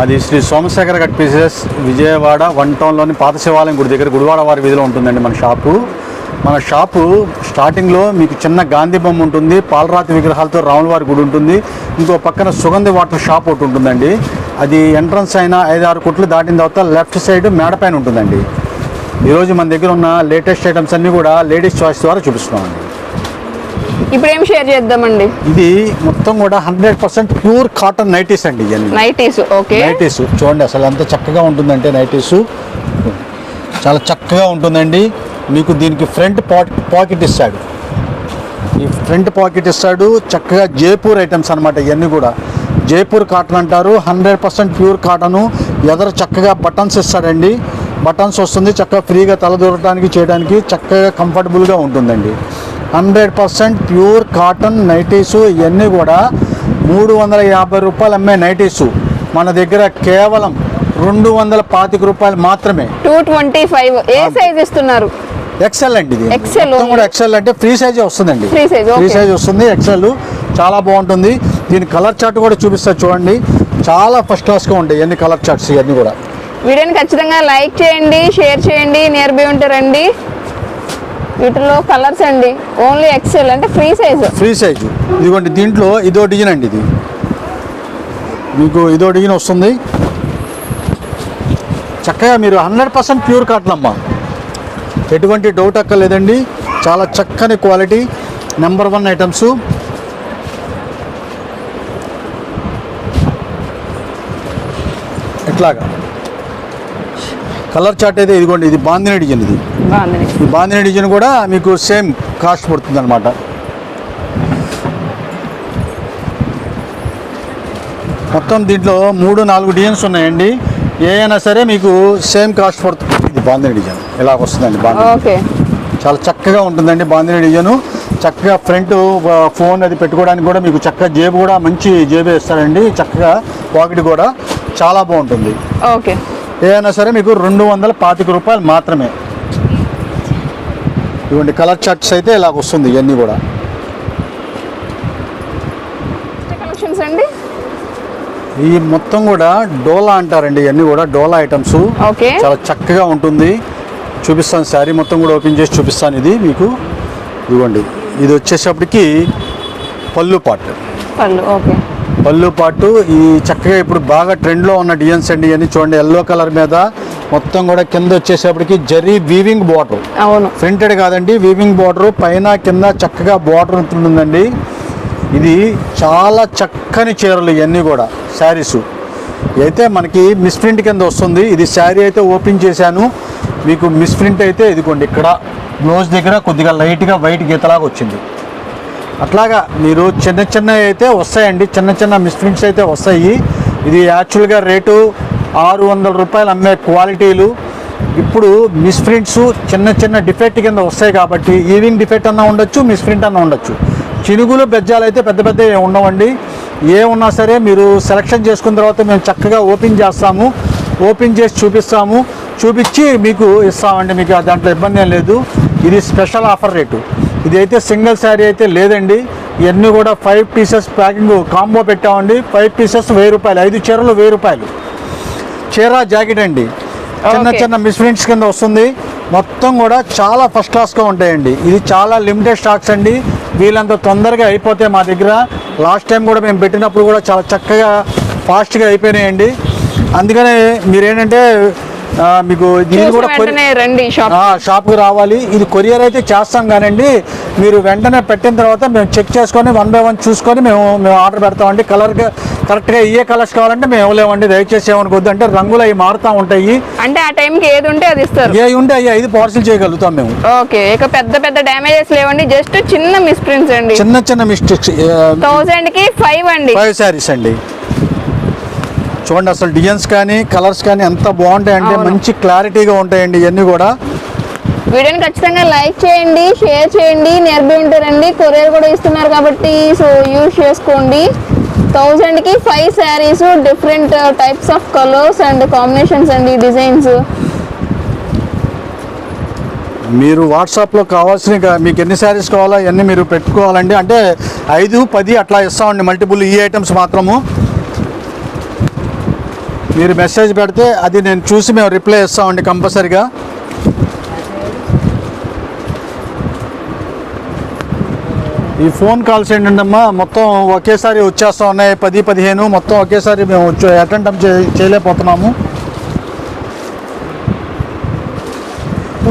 అది Shri Somasekhara cut pieces Vijayawada one టౌన్లోని పాత శివాలయం గుడి దగ్గర గుడివాడ వారి వీధిలో ఉంటుందండి మన షాపు. మన షాపు స్టార్టింగ్లో మీకు చిన్న గాంధీ బొమ్మ ఉంటుంది పాలరాతి విగ్రహాలతో రాములవారి గుడి ఉంటుంది ఇంకో పక్కన సుగంధి వాటర్ షాప్ ఒకటి ఉంటుందండి. అది ఎంట్రన్స్ అయిన ఐదు ఆరు కొట్లు దాటిన తర్వాత లెఫ్ట్ సైడ్ మేడపైన ఉంటుందండి. ఈరోజు మన దగ్గర ఉన్న లేటెస్ట్ ఐటమ్స్ అన్నీ కూడా లేడీస్ చాయిస్ ద్వారా చూపిస్తున్నామండి. ఇప్పుడు ఏం షేర్ చేద్దామండి? ఇది మొత్తం కూడా hundred percent pure cotton nighties అండి నైటీస్ ఓకే నైటీస్ చూడండి అసలు ఎంత చక్కగా ఉంటుందంటే నైటీస్ చాలా చక్కగా ఉంటుందండి. మీకు దీనికి ఫ్రంట్ పాకెట్ ఇస్తాడు. ఈ ఫ్రంట్ పాకెట్ ఇస్తాడు. చక్కగా జైపూర్ ఐటమ్స్ అనమాట ఇవన్నీ కూడా. జైపూర్ కాటన్ అంటారు. హండ్రెడ్ పర్సెంట్ ప్యూర్ కాటను ఎదర చక్కగా బటన్స్ ఇస్తాడండి. బటన్స్ వస్తుంది చక్కగా ఫ్రీగా తలదూరటానికి చేయడానికి చక్కగా కంఫర్టబుల్గా ఉంటుందండి. Hundred percent pure cotton nighties ఇవన్నీ కూడా మూడు వందల యాభై రూపాయలు అమ్మే నైటీసు. మన దగ్గర కేవలం రెండు వందల పాతిక రూపాయలు మాత్రమే. Two twenty five. ఏ సైజ్ ఇస్తున్నారు? ఎక్సెల్ అండి ఇది. మొత్తం కూడా ఎక్సెల్ అంటే ఫ్రీ సైజ్ వస్తుందండి. ఫ్రీ సైజ్ వస్తుంది ఎక్సెల్ చాలా బాగుంటుంది. దీని కలర్ చార్ట్ కూడా చూపిస్తా చూడండి. చాలా ఫస్ట్ క్లాస్గా ఉంటాయి ఎన్ని కలర్ చార్ట్స్ ఇవన్నీ కూడా. వీడియోని ఖచ్చితంగా లైక్ చేయండి షేర్ చేయండి నియర్ బై ఉంటే రండి. వీటిలో కలర్స్ అండి. ఓన్లీ ఎక్సెల్ అంటే ఫ్రీ సైజ్. Free size. ఇదిగోండి దీంట్లో ఇదో డిజైన్ అండి ఇది. మీకు ఇదో డిజైన్ వస్తుంది. చక్కగా మీరు హండ్రెడ్ పర్సెంట్ ప్యూర్ కాటన్ అమ్మ. ఎటువంటి డౌట్ అక్కర్లేదండి. చాలా చక్కని క్వాలిటీ నెంబర్ వన్ ఐటమ్స్. ఎట్లాగా? కలర్ చార్ట్ అయితే ఇదిగోండి ఇది బాందిని డిజైన్ ఇది. బాందిని డిజైన్ కూడా మీకు సేమ్ కాస్ట్ పడుతుంది అనమాట మొత్తం దీంట్లో మూడు నాలుగు డిజైన్స్ ఉన్నాయండి. ఏ అయినా సరే మీకు సేమ్ కాస్ట్ పడుతుంది ఇది బాందిని డిజైన్ ఇలా వస్తుందండి బాందిని ఓకే. చాలా చక్కగా ఉంటుందండి బాందిని డిజైన్ చక్కగా ఫ్రంట్ ఫోన్ అది పెట్టుకోవడానికి కూడా మీకు చక్కగా జేబు కూడా మంచి జేబు ఇస్తారండి. చక్కగా పాకెట్ కూడా చాలా బాగుంటుంది. ఓకే. ఏదైనా సరే మీకు రెండు వందల పాతిక రూపాయలు మాత్రమే. ఇవ్వండి కలర్ చార్ట్స్ అయితే ఇలాగ వస్తుంది ఇవన్నీ కూడా. కలెక్షన్స్ అండి? ఈ మొత్తం కూడా డోలా అంటారండి ఇవన్నీ కూడా డోలా ఐటమ్స్. చాలా చక్కగా ఉంటుంది. చూపిస్తాను శారీ మొత్తం కూడా ఓపెన్ చేసి చూపిస్తాను ఇది మీకు. ఇదిగోండి. ఇది వచ్చేసప్పటికి పళ్ళు పాట్. పళ్ళు ఓకే. పళ్ళు పాటు ఈ చక్కగా ఇప్పుడు బాగా ట్రెండ్లో ఉన్న డిజైన్స్ అండి ఇవన్నీ చూడండి. ఎల్లో కలర్ మీద మొత్తం కూడా కింద వచ్చేసప్పటికి జరీ వీవింగ్ బార్డర్ అవును. ప్రింటెడ్ కాదండి వీవింగ్ బార్డర్ పైన కింద చక్కగా బార్డర్ ఉంటుందండి. ఇది చాలా చక్కని చీరలు ఇవన్నీ కూడా శారీస్. అయితే మనకి మిస్ ప్రింట్ కింద వస్తుంది. ఇది శారీ అయితే ఓపెన్ చేశాను. మీకు మిస్ ప్రింట్ అయితే ఇదిగోండి ఇక్కడ బ్లౌజ్ దగ్గర కొద్దిగా లైట్గా వైట్ గీతలాగా వచ్చింది. అట్లాగా మీరు చిన్న చిన్న అయితే వస్తాయండి. చిన్న చిన్న మిస్ప్రింట్స్ అయితే వస్తాయి. ఇది యాక్చువల్గా రేటు ఆరు వందల రూపాయలు అమ్మే క్వాలిటీలు. ఇప్పుడు మిస్ప్రింట్స్ చిన్న చిన్న డిఫెక్ట్ కింద వస్తాయి కాబట్టి ఈవింగ్ డిఫెక్ట్ అన్న ఉండొచ్చు మిస్ప్రింట్ అన్న ఉండొచ్చు. చినుగులు బెజ్జాలు అయితే పెద్ద పెద్ద ఉండవండి. ఏ ఉన్నా సరే మీరు సెలెక్షన్ చేసుకున్న తర్వాత మేము చక్కగా ఓపెన్ చేస్తాము. ఓపెన్ చేసి చూపిస్తాము. చూపించి మీకు ఇస్తామండి. మీకు దాంట్లో ఇబ్బంది ఏం లేదు. ఇది స్పెషల్ ఆఫర్ రేటు. ఇది అయితే సింగిల్ శారీ అయితే లేదండి. ఇవన్నీ కూడా ఫైవ్ పీసెస్ ప్యాకింగ్ కాంబో పెట్టామండి. ఫైవ్ పీసెస్ వెయ్యి రూపాయలు ఐదు చీరలు వెయ్యి రూపాయలు. చీర జాకెట్ అండి. చిన్న. చిన్న మిస్ప్రింట్స్ కింద వస్తుంది. మొత్తం కూడా చాలా ఫస్ట్ క్లాస్గా ఉంటాయండి. ఇది చాలా లిమిటెడ్ స్టాక్స్ అండి. వీళ్ళంత తొందరగా అయిపోతే మా దగ్గర. లాస్ట్ టైం కూడా మేము పెట్టినప్పుడు కూడా చాలా చక్కగా ఫాస్ట్గా అయిపోయినాయండి. అందుకనే మీరేంటంటే మీకు దీని చూసిన కూడా రండి షాప్ ఆ, షాప్కి రావాలి. ఇది కొరియర్ అయితే చేస్తాం కానండి. మీరు వెంటనే పెట్టిన తర్వాత మేము చెక్ చేసుకొని వన్ బై వన్ చూసుకొని మేము మేము ఆర్డర్ పెడతామండి. కలర్గా కరెక్ట్గా ఏ కలర్స్ కావాలంటే మేము ఇవ్వలేమండి. దయచేసి ఏమనుకోద్దు అంటే రంగులు అవి మారుతూ ఉంటాయి. అంటే ఆ టైంకి ఏది ఉంటే అది ఇస్తారు. ఏ ఉంటే అవి ఐదు పార్సిల్ చేయగలుగుతాం మేము. ఓకే ఇక పెద్ద పెద్ద డ్యామేజెస్ లేవండి. జస్ట్ చిన్న మిస్ప్రింట్స్ అండి. చిన్న చిన్న మిస్టేక్స్ థౌజండ్కి ఫైవ్ అండి. ఫైవ్ శారీస్ అండి. చూడండి అసలు డిజైన్స్ కానీ కలర్స్ కానీ ఎంత బాగుంటాయంటే అవును. మంచి క్లారిటీగా ఉంటాయండి ఇవన్నీ కూడా. వీడియోని ఖచ్చితంగా లైక్ చేయండి షేర్ చేయండి నియర్ బై ఉంటారండి. కొరియర్ కూడా ఇస్తున్నారు కాబట్టి సో యూజ్ చేసుకోండి. థౌజండ్కి five saris different types of colours and combinations అండి డిజైన్స్ మీరు వాట్సాప్లో కావాల్సిన మీకు ఎన్ని శారీస్ కావాలో అవన్నీ మీరు పెట్టుకోవాలండి? అంటే ఐదు పది అట్లా ఇస్తామండి మల్టిపుల్ ఈ ఐటమ్స్ మాత్రము. మీరు మెసేజ్ పెడితే అది నేను చూసి మేము రిప్లై ఇస్తామండి కంపల్సరిగా. ఈ ఫోన్ కాల్స్ ఏంటంటమ్మా మొత్తం ఒకేసారి వచ్చేస్తా ఉన్నాయి. పది పదిహేను మొత్తం ఒకేసారి మేము వచ్చే అటెండ్ చేయలేకపోతున్నాము.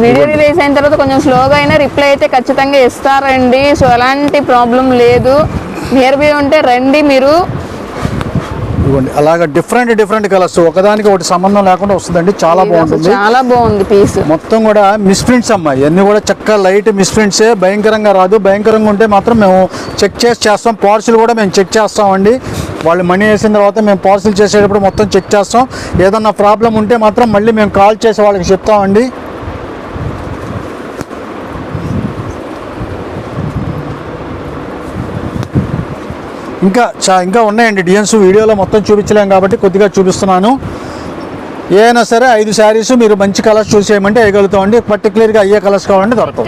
వీడియో రిలీజ్ అయిన తర్వాత కొంచెం స్లోగా అయినా రిప్లై అయితే ఖచ్చితంగా ఇస్తారండి. సో ఎలాంటి ప్రాబ్లం లేదు. నియర్ బై ఉంటే రండి మీరు. ఇవ్వండి అలాగ డిఫరెంట్ డిఫరెంట్ కలర్స్ ఒకదానికి ఒకటి సంబంధం లేకుండా వస్తుందండి. చాలా బాగుంటుంది. చాలా బాగుంది పీస్ మొత్తం కూడా మిస్ప్రింట్స్ అమ్మా ఇవన్నీ కూడా చక్కగా లైట్ మిస్ప్రింట్సే భయంకరంగా రాదు. భయంకరంగా ఉంటే మాత్రం మేము చెక్ చేసి చేస్తాం. పార్సిల్ కూడా మేము చెక్ చేస్తామండి. వాళ్ళు మనీ వేసిన తర్వాత మేము పార్సిల్ చేసేటప్పుడు మొత్తం చెక్ చేస్తాం. ఏదన్నా ప్రాబ్లం ఉంటే మాత్రం మళ్ళీ మేము కాల్ చేసి వాళ్ళకి చెప్తామండి. ఇంకా చా ఇంకా ఉన్నాయండి. డిజైన్స్ వీడియోలో మొత్తం చూపించలేం కాబట్టి కొద్దిగా చూపిస్తున్నాను. ఏదైనా సరే ఐదు శారీస్ మీరు మంచి కలర్స్ చూస్ చేయమంటే వేయగలుగుతామండి పర్టికులర్గా అయ్యే కలర్స్ కావాలంటే దొరకవు.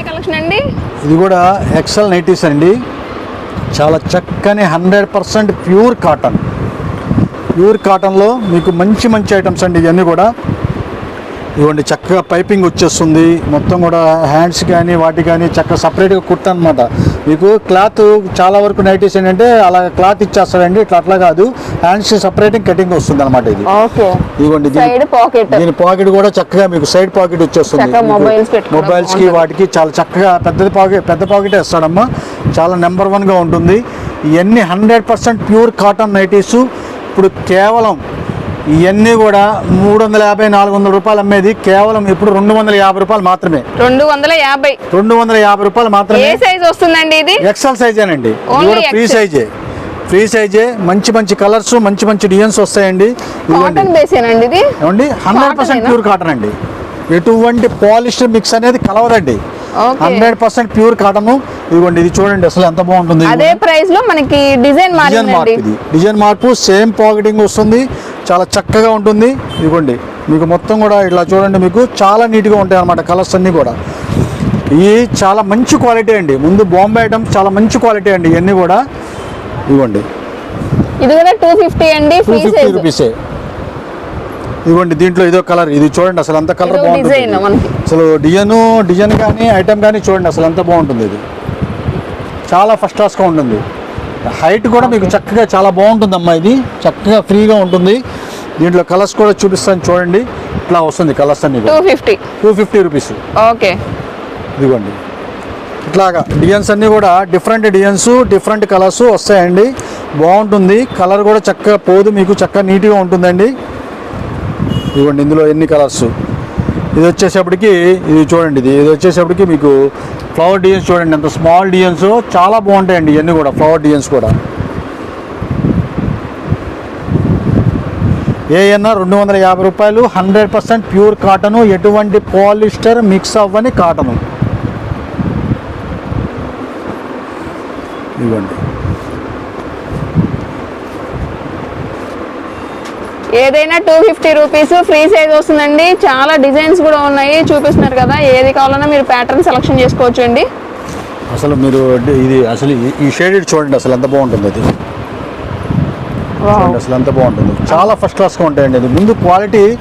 ఇది కూడా ఎక్సెల్ నైటీస్ అండి. చాలా చక్కని hundred percent pure cotton. Pure కాటన్లో మీకు మంచి మంచి ఐటమ్స్ అండి ఇవన్నీ కూడా. ఇవ్వండి చక్కగా పైపింగ్ వచ్చేస్తుంది. మొత్తం కూడా హ్యాండ్స్ కానీ వాటి కానీ చక్కగా సపరేట్గా కుట్ట అనమాట మీకు క్లాత్ చాలా వరకు నైటీస్ ఏంటంటే అలా క్లాత్ ఇచ్చేస్తాడండి ఇట్లా అట్లా కాదు. హ్యాండ్స్ సపరేటింగ్ కటింగ్ వస్తుంది అనమాట ఇది. ఇదిగోండి దీని- పాకెట్ కూడా చక్కగా మీకు సైడ్ పాకెట్ వచ్చేస్తుంది. మొబైల్స్కి. వాటికి చాలా చక్కగా పెద్ద పాకెట్ పెద్ద పాకెట్ వేస్తాడమ్మా చాలా నెంబర్ వన్గా ఉంటుంది. ఇవన్నీ hundred percent pure cotton nighties. ఇప్పుడు కేవలం ఇవన్నీ కూడా మూడు వందల యాభై నాలుగు వందల రూపాయలు అమ్మేది కేవలం ఇప్పుడు రెండు వందల యాభై రూపాయలు మాత్రమే. రెండు వందల యాభై. రెండు వందల యాభై రూపాయలు ఏ మాత్రమే సైజ్ వస్తుందండి ఇది? ఎక్సెల్ సైజేనండి ఫ్రీ. సైజే ఫ్రీ సైజే మంచి మంచి కలర్స్ మంచి మంచి డిజైన్స్ వస్తాయండి. హండ్రెడ్ పర్సెంట్ ప్యూర్ కాటన్ అండి. ఎటువంటి పాలిస్టర్ మిక్స్ అనేది కలవదండి. హండ్రెడ్ పర్సెంట్ ప్యూర్ కాటన్ ఇదిగోండి ఇది చూడండి అసలు ఎంత బాగుంటుంది అదే ప్రైస్లో మనకి డిజైన్ డిజైన్ మార్పు డిజైన్ మార్పు సేమ్ పాకెటింగ్ వస్తుంది. చాలా చక్కగా ఉంటుంది. ఇదిగోండి మీకు మొత్తం కూడా ఇట్లా చూడండి మీకు చాలా నీట్గా ఉంటాయి అన్నమాట కలర్స్ అన్నీ కూడా. ఇవి చాలా మంచి క్వాలిటీ అండి. ముందు బాంబే ఐటమ్స్ చాలా మంచి క్వాలిటీ అండి ఇవన్నీ కూడా. ఇవ్వండి ఇది కూడా టూ ఫిఫ్టీ అండి టూ ఫ్రీ ఫిఫ్టీ రూపీసే ఇదిగోండి దీంట్లో ఇదో కలర్ ఇది చూడండి అసలు అంత కలర్ బాగుంటుంది. అసలు డిజైన్ డిజైన్ కానీ ఐటమ్ కానీ చూడండి అసలు ఎంత బాగుంటుంది ఇది. చాలా ఫస్ట్ క్లాస్గా ఉంటుంది. హైట్ కూడా మీకు చక్కగా చాలా బాగుంటుంది అమ్మా ఇది. చక్కగా ఫ్రీగా ఉంటుంది. దీంట్లో కలర్స్ కూడా చూపిస్తాను చూడండి. ఇట్లా వస్తుంది కలర్స్ అన్ని two fifty. Two fifty rupees. Okay. ఇదిగోండి. ఇట్లాగా డిజైన్స్ అన్నీ కూడా డిఫరెంట్ డిజైన్స్ డిఫరెంట్ కలర్స్ వస్తాయండి. బాగుంటుంది. కలర్ కూడా చక్కగా పోదు మీకు చక్కగా నీట్గా ఉంటుందండి. ఇదిగోండి ఇందులో ఎన్ని కలర్స్? ఇది వచ్చేసేపటికి ఇది చూడండి ఇది. ఇది వచ్చేసేపటికి మీకు ఫ్లవర్ డిజైన్స్ చూడండి. ఎంత స్మాల్ డిజైన్స్ చాలా బాగుంటాయండి ఇవన్నీ కూడా ఫ్లవర్ డిజైన్స్ కూడా. ఏఎన్ఆర్ రెండు వందల యాభై రూపాయలు హండ్రెడ్ పర్సెంట్ ప్యూర్ కాటను ఎటువంటి పాలిస్టర్ మిక్స్ అవ్వని కాటను ఇవ్వండి. ఏదైనా two fifty rupees free size వస్తుందండి. చాలా డిజైన్స్ కూడా ఉన్నాయి. చూపిస్తున్నారు కదా ఏది కావాలన్నా మీరు ప్యాటర్న్ సెలెక్షన్ చేసుకోవచ్చు అండి. అసలు మీరు ఇది అసలు ఈ- షేడెడ్ చూడండి అసలు ఎంత బాగుంటుంది అది. అసలు ఎంత బాగుంటుంది. చాలా ఫస్ట్ క్లాస్గా ఉంటాయండి ఇది. ముందు క్వాలిటీ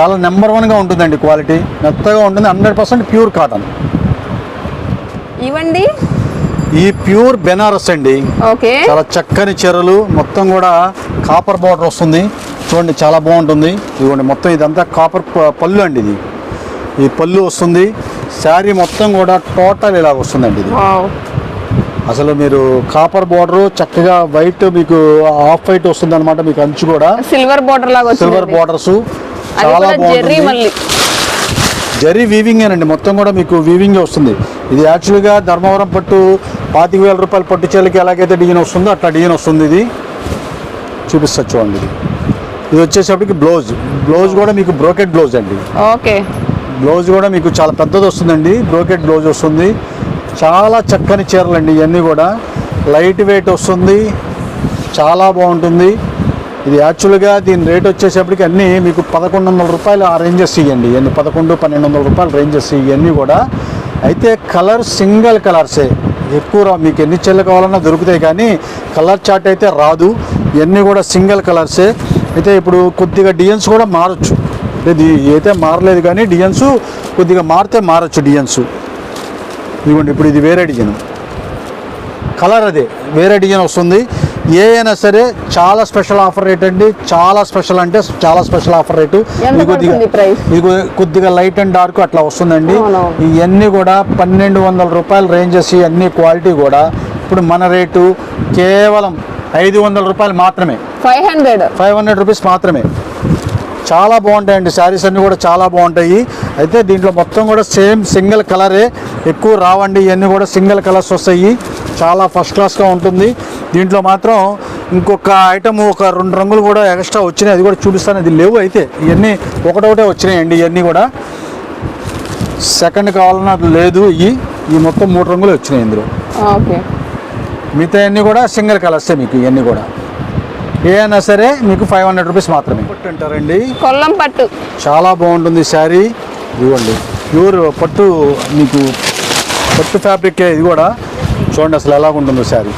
చాలా నెంబర్ వన్గా ఉంటుందండి క్వాలిటీ మెత్తగా ఉంటుంది హండ్రెడ్ పర్సెంట్ ప్యూర్ కాటన్ ఇవ్వండి ఈ ప్యూర్ బెనారస్ అండి. ఓకే. చాలా చక్కని చీరలు మొత్తం కూడా కాపర్ బార్డర్ వస్తుంది. చూడండి చాలా బాగుంటుంది. ఇదిగోండి మొత్తం ఇదంతా కాపర్ పళ్ళు అండి ఇది. ఈ పళ్ళు వస్తుంది. శారీ మొత్తం కూడా టోటల్ ఇలా వస్తుందండి ఇది. అసలు మీరు కాపర్ బార్డర్ చక్కగా వైట్ మీకు ఆఫ్ వైట్ వస్తుంది అనమాట మీకు అంచు కూడా. సిల్వర్ బార్డర్ లాగా సిల్వర్ బార్డర్స్ చాలా బాగుంటుంది. జరీ వీవింగ్ అండి మొత్తం కూడా మీకు వీవింగ్ వస్తుంది. ఇది యాక్చువల్గా ధర్మవరం పట్టు పాతిక వేల రూపాయల పట్టు చీలకి ఎలాగైతే డిజైన్ వస్తుందో అట్లా డిజైన్ వస్తుంది ఇది. చూపిస్తా చూడండి ఇది. ఇది వచ్చేసప్పటికి బ్లౌజ్. బ్లౌజ్ కూడా మీకు బ్రోకెట్ బ్లౌజ్ అండి. ఓకే. బ్లౌజ్ కూడా మీకు చాలా పెద్దది వస్తుందండి. బ్రోకెట్ బ్లౌజ్ వస్తుంది. చాలా చక్కని చీరలు అండి ఇవన్నీ కూడా. లైట్ వెయిట్ వస్తుంది. చాలా బాగుంటుంది. ఇది యాక్చువల్గా దీని రేట్ వచ్చేసప్పటికి అన్నీ మీకు పదకొండు వందల రూపాయలు ఆ రేంజెస్ ఇవ్వండి. ఇవన్నీ పదకొండు పన్నెండు వందల రూపాయల రేంజెస్ ఇవన్నీ కూడా. అయితే కలర్ సింగిల్ కలర్సే. ఎక్కువ మీకు ఎన్ని చీరలు కావాలన్నా దొరుకుతాయి కానీ కలర్ చార్ట్ అయితే రాదు. ఇవన్నీ కూడా సింగిల్ కలర్సే. అయితే ఇప్పుడు కొద్దిగా డిజైన్స్ కూడా మారచ్చు. అంటే ఇది అయితే మారలేదు కానీ డిజైన్స్ కొద్దిగా మారితే మారచ్చు డిజైన్స్ ఇదిగోండి ఇప్పుడు ఇది వేరే డిజైన్. కలర్ అదే వేరే డిజైన్ వస్తుంది. ఏ అయినా సరే చాలా స్పెషల్ ఆఫర్ రేట్ అండి. చాలా స్పెషల్ అంటే చాలా స్పెషల్ ఆఫర్ రేటు. ఇది కొద్దిగా లైట్ అండ్ డార్క్ అట్లా వస్తుందండి. ఇవన్నీ కూడా పన్నెండు వందల రూపాయల రేంజెస్ ఇవన్నీ క్వాలిటీ కూడా. ఇప్పుడు మన రేటు కేవలం ఐదు వందల రూపాయలు మాత్రమే. Five hundred five hundred rupees మాత్రమే. చాలా బాగుంటాయండి. శారీస్ అన్నీ కూడా చాలా బాగుంటాయి. అయితే దీంట్లో మొత్తం కూడా సేమ్ సింగిల్ కలరే ఎక్కువ రావండి. ఇవన్నీ కూడా సింగిల్ కలర్స్ వస్తాయి. చాలా ఫస్ట్ క్లాస్గా ఉంటుంది. దీంట్లో మాత్రం ఇంకొక ఐటమ్ ఒక రెండు రంగులు కూడా ఎక్స్ట్రా వచ్చినాయి. అది కూడా చూపిస్తాను. అది లేవు అయితే. ఇవన్నీ ఒకటొకటే వచ్చినాయండి ఇవన్నీ కూడా. సెకండ్ కావాలన్నా లేదు. ఇవి ఈ మొత్తం మూడు రంగులు వచ్చినాయి ఇందులో. ఓకే మిగతా అన్నీ కూడా సింగిల్ కలర్సే మీకు ఇవన్నీ కూడా. ఏ అయినా సరే మీకు ఫైవ్ హండ్రెడ్ రూపీస్ మాత్రమే. పట్టు అంటారండి. కొల్లం పట్టు. చాలా బాగుంటుంది శారీ. ఇదిగోండి ప్యూర్ పట్టు మీకు పట్టు ఫ్యాబ్రిక్ ఇది కూడా చూడండి అసలు ఎలా ఉంటుందో శారీ.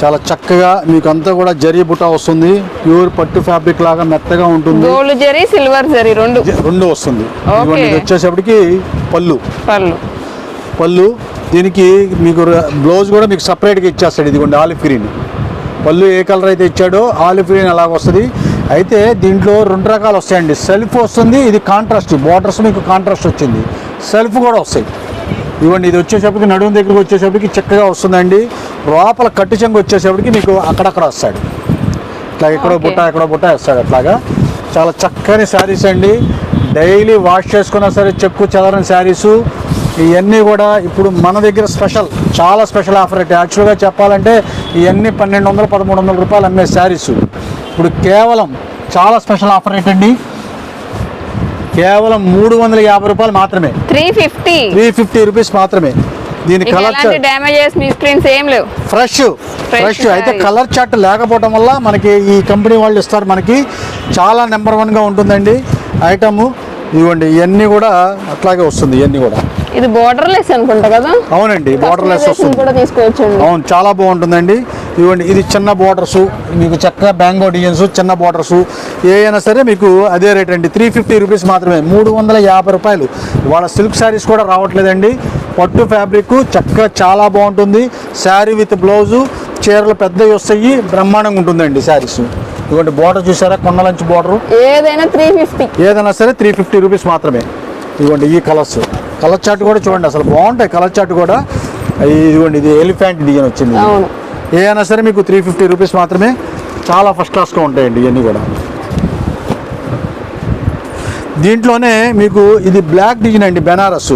చాలా చక్కగా మీకు అంతా కూడా జరీ బుట్ట వస్తుంది. ప్యూర్ పట్టు ఫ్యాబ్రిక్ లాగా మెత్తగా ఉంటుంది. గోల్డ్ జరీ సిల్వర్ జరీ రెండు. రెండు వస్తుంది. ఇది వచ్చేసప్పటికి పళ్ళు. పళ్ళు. పళ్ళు దీనికి మీకు బ్లౌజ్ కూడా మీకు సపరేట్గా ఇచ్చేస్తాడు ఇదిగోండి ఆలివ్ గ్రీన్. పళ్ళు ఏ కలర్ అయితే ఇచ్చాడో ఆలివ్ గ్రీన్ అలాగ వస్తుంది. అయితే దీంట్లో రెండు రకాలు వస్తాయండి. సెల్ఫ్ వస్తుంది ఇది కాంట్రాస్ట్ బార్డర్స్ మీకు కాంట్రాస్ట్ వచ్చింది. సెల్ఫ్ కూడా వస్తాయి. ఇవ్వండి ఇది వచ్చేసప్పటికి నడుము దగ్గరికి వచ్చేసప్పటికి చక్కగా వస్తుందండి. లోపల కట్టు చెంగు వచ్చేసప్పటికి మీకు అక్కడక్కడ వస్తాడు. ఇట్లా ఎక్కడో. బుట్ట ఎక్కడో బుట్ట వేస్తాడు అట్లాగా. చాలా చక్కని శారీస్ అండి. డైలీ వాష్ చేసుకున్నా సరే చెక్కు చెదరని శారీసు. ఇవన్నీ కూడా ఇప్పుడు మన దగ్గర స్పెషల్ చాలా స్పెషల్ ఆఫర్ అయితే. యాక్చువల్గా చెప్పాలంటే ఇవన్నీ పన్నెండు వందలు పదమూడు వందల రూపాయలు అమ్మే శారీస్. ఇప్పుడు కేవలం చాలా స్పెషల్ ఆఫర్ ఏంటండి? కేవలం మూడు వందల యాభై రూపాయలు మాత్రమే. Three fifty. Three fifty rupees మాత్రమే. దీని కలర్ ఎలాంటి డ్యామేజెస్ మీ స్క్రీన్స్ ఏం లేవు. ఫ్రెష్ ఫ్రెష్ అయితే. కలర్ చార్ట్ లేకపోవడం వల్ల మనకి ఈ కంపెనీ వాళ్ళు ఇస్తారు మనకి. చాలా నెంబర్ వన్గా ఉంటుందండి. ఐటము ఇవ్వండి ఇవన్నీ కూడా అట్లాగే వస్తుంది ఇవన్నీ కూడా. ఇది బోర్డర్ లెస్ అనుకుంటా కదా? అవునండి బార్డర్ లెస్ కూడా తీసుకోవచ్చండి. అవును చాలా బాగుంటుందండి. ఇవ్వండి ఇది చిన్న బార్డర్స్ మీకు చక్కగా బ్యాంగో డిజైన్స్ చిన్న బార్డర్స్ ఏ అయినా సరే మీకు అదే రేట్ అండి. త్రీ ఫిఫ్టీ రూపీస్ మాత్రమే మూడు వందల యాభై రూపాయలు. వాళ్ళ సిల్క్ శారీస్ కూడా రావట్లేదండి. పట్టు ఫ్యాబ్రిక్ చక్కగా చాలా బాగుంటుంది. శారీ విత్ బ్లౌజు చీరలు పెద్దవి వస్తాయి. బ్రహ్మాండంగా ఉంటుందండి శారీస్ ఇవ్వండి బార్డర్ చూసారా? కొండలంచి బార్డర్ ఏదైనా త్రీ ఫిఫ్టీ ఏదైనా సరే త్రీ ఫిఫ్టీ రూపీస్ మాత్రమే. ఇదిగోండి ఈ కలర్స్ కలర్ చార్ట్ కూడా చూడండి అసలు బాగుంటాయి కలర్ చార్ట్ కూడా. ఇదిగోండి ఇది ఎలిఫెంట్ డిజైన్ వచ్చింది. అవును. ఏ అయినా సరే మీకు త్రీ ఫిఫ్టీ రూపీస్ మాత్రమే చాలా ఫస్ట్ క్లాస్గా ఉంటాయండి ఇవన్నీ కూడా. దీంట్లోనే మీకు ఇది బ్లాక్ డిజైన్ అండి బెనారస్.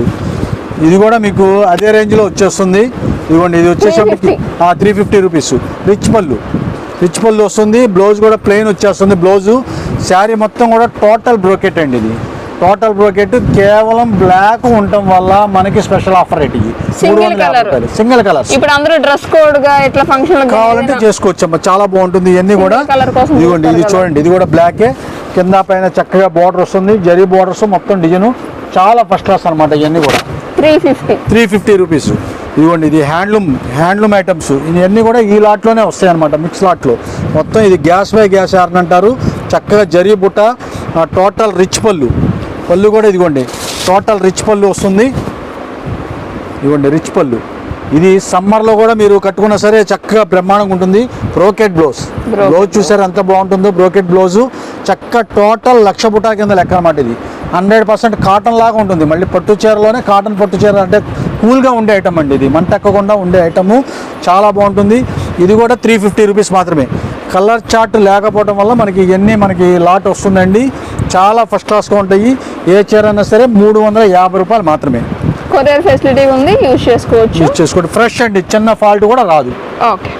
ఇది కూడా మీకు అదే రేంజ్లో వచ్చేస్తుంది. ఇదిగోండి ఇది వచ్చేసరికి త్రీ ఫిఫ్టీ రూపీస్ రిచ్ పళ్ళు. రిచ్ పళ్ళు వస్తుంది బ్లౌజ్ కూడా ప్లెయిన్ వచ్చేస్తుంది బ్లౌజు శారీ మొత్తం కూడా టోటల్ బ్రోకెట్ అండి ఇది. టోటల్ బ్రోకెట్ కేవలం బ్లాక్ ఉండటం వల్ల మనకి స్పెషల్ ఆఫర్ రేట్ ఇది. Single colour. Single colours. ఇప్పుడు అందరూ డ్రెస్ కోడ్గా ఇట్లా ఫంక్షన్ కావాలంటే చేసుకోవచ్చు అమ్మా చాలా బాగుంటుంది ఇవన్నీ కూడా. ఇదిగోండి ఇది చూడండి ఇది కూడా బ్లాకే. కింద పైన చక్కగా బార్డర్ వస్తుంది. జరీ బార్డర్స్ మొత్తం డిజైన్ చాలా ఫస్ట్ క్లాస్ అనమాట ఇవన్నీ కూడా. Three fifty. Three fifty rupees. ఇదిగోండి ఇది హ్యాండ్లూమ్ హ్యాండ్లూమ్ ఐటమ్స్ ఇవన్నీ కూడా ఈ లాట్లోనే వస్తాయి అనమాట మిక్స్ లాట్లో మొత్తం ఇది గ్యాస్ బై గ్యాస్ యార్న్ అంటారు. చక్కగా జరీ బుట్ట టోటల్ రిచ్ పళ్ళు. పళ్ళు కూడా ఇదిగోండి. టోటల్ రిచ్ పళ్ళు వస్తుంది. ఇదిగోండి రిచ్ పళ్ళు. ఇది సమ్మర్లో కూడా మీరు కట్టుకున్నా సరే చక్కగా బ్రహ్మాండంగా ఉంటుంది. బ్రోకెట్ బ్లౌజ్ బ్లౌజ్ చూసారు ఎంత బాగుంటుందో? బ్రోకెట్ బ్లౌజు చక్క టోటల్ లక్ష బుటా కింద లెక్క అనమాట ఇది. హండ్రెడ్ పర్సెంట్ కాటన్ లాగా ఉంటుంది. మళ్ళీ పట్టు చీరలోనే కాటన్ పట్టు చీర అంటే కూల్గా ఉండే ఐటమ్ అండి ఇది. మంటెక్కకుండా ఉండే ఐటము చాలా బాగుంటుంది. ఇది కూడా త్రీ ఫిఫ్టీ రూపీస్ మాత్రమే. కలర్ చార్ట్ లేకపోవడం వల్ల మనకి ఇవన్నీ మనకి లాట్ వస్తుందండి. చాలా ఫస్ట్ క్లాస్గా ఉంటాయి. ఏ చీర అయినా సరే మూడు వందల యాభై రూపాయలు మాత్రమే. కొరియర్ ఫెసిలిటీ ఉంది యూజ్ చేసుకోవచ్చు. యూజ్ చేసుకోండి. ఫ్రెష్ అండి చిన్న ఫాల్ట్ కూడా రాదు. ఓకే